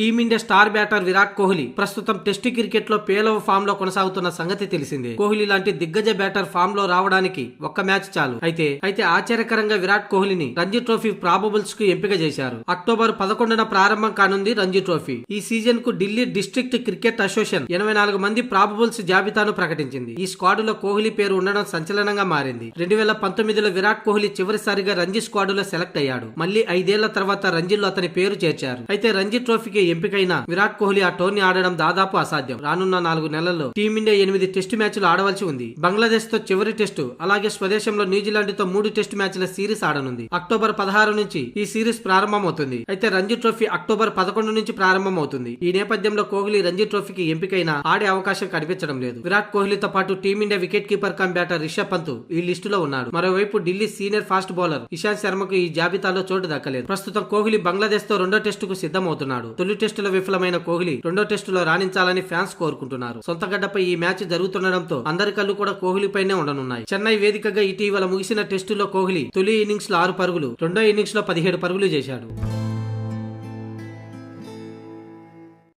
Team India star batter Virat Kohli ప్రస్తుతం test క్రికెట్లో పేలవ ఫామ్లో కొనసాగుతున్న సంగతి తెలిసిందే. కోహ్లీ లాంటి దిగ్గజ బ్యాటర్ ఫామ్లో రావడానికి ఒక్క మ్యాచ్ చాలు. అయితే అయితే ఆశ్చర్యకరంగా విరాట్ కోహ్లీని రంజీ ట్రోఫీ ప్రాబబుల్స్కు ఎంపిక చేశారు. అక్టోబర్ పదకొండున ప్రారంభం కానుంది రంజీ ట్రోఫీ. ఈ సీజన్కు ఢిల్లీ డిస్ట్రిక్ట్ క్రికెట్ అసోసియేషన్ ఎనభై నాలుగు మంది ప్రాబబుల్స్ జాబితాను ప్రకటించింది. ఈ స్క్వాడ్లో కోహ్లీ పేరు ఉండడం సంచలనంగా మారింది. రెండు వేల పంతొమ్మిదిలో విరాట్ కోహ్లీ చివరిసారిగా రంజీ స్క్వాడ్లో సెలెక్ట్ అయ్యాడు. మళ్ళీ ఐదేళ్ళ తర్వాత రంజీలో అతని పేరు చేర్చారు. అయితే రంజీ ట్రోఫీకి ఎంపికైన విరాట్ కోహ్లీ ఆ టోర్నీ ఆడడం దాదాపు అసాధ్యం. రానున్న నాలుగు నెలల్లో టీమిండియా ఎనిమిది టెస్టు మ్యాచ్లు ఆడవలసి ఉంది. బంగ్లాదేశ్తో చివరి టెస్టు అలాగే స్వదేశంలో న్యూజిలాండ్తో మూడు టెస్టు మ్యాచ్ల సిరీస్ ఆడనుంది. అక్టోబర్ పదహారు నుంచి ఈ సిరీస్ ప్రారంభమవుతుంది. అయితే రంజీ ట్రోఫీ అక్టోబర్ పదకొండు నుంచి ప్రారంభమవుతుంది. ఈ నేపథ్యంలో కోహ్లీ రంజీ ట్రోఫీకి ఎంపికైన ఆడే అవకాశం కనిపించడం లేదు. విరాట్ కోహ్లీతో పాటు team India wicket keeper cum batter Rishabh Pant ఈ లిస్టులో ఉన్నాడు. మరోవైపు Delhi senior fast bowler Ishant శర్మకు ఈ జాబితాలో చోటు దక్కలేదు. ప్రస్తుతం కోహ్లీ బంగ్లాదేశ్తో రెండో టెస్టుకు సిద్ధమవుతున్నాడు. తొలి టెస్టులో విఫలమైన కోహ్లీ రెండో టెస్టులో రాణించాలని ఫ్యాన్స్ కోరుకుంటున్నారు. సొంత గడ్డపై ఈ మ్యాచ్ జరుగుతుండడంతో అందరి కళ్ళు కూడా కోహ్లీపైనే ఉండనున్నాయి. చెన్నై వేదికగా ఇటీవల ముగిసిన టెస్టులో కోహ్లీ తొలి ఇన్నింగ్స్లో ఆరు పరుగులు రెండో ఇన్నింగ్స్లో పదిహేడు పరుగులు చేశాడు.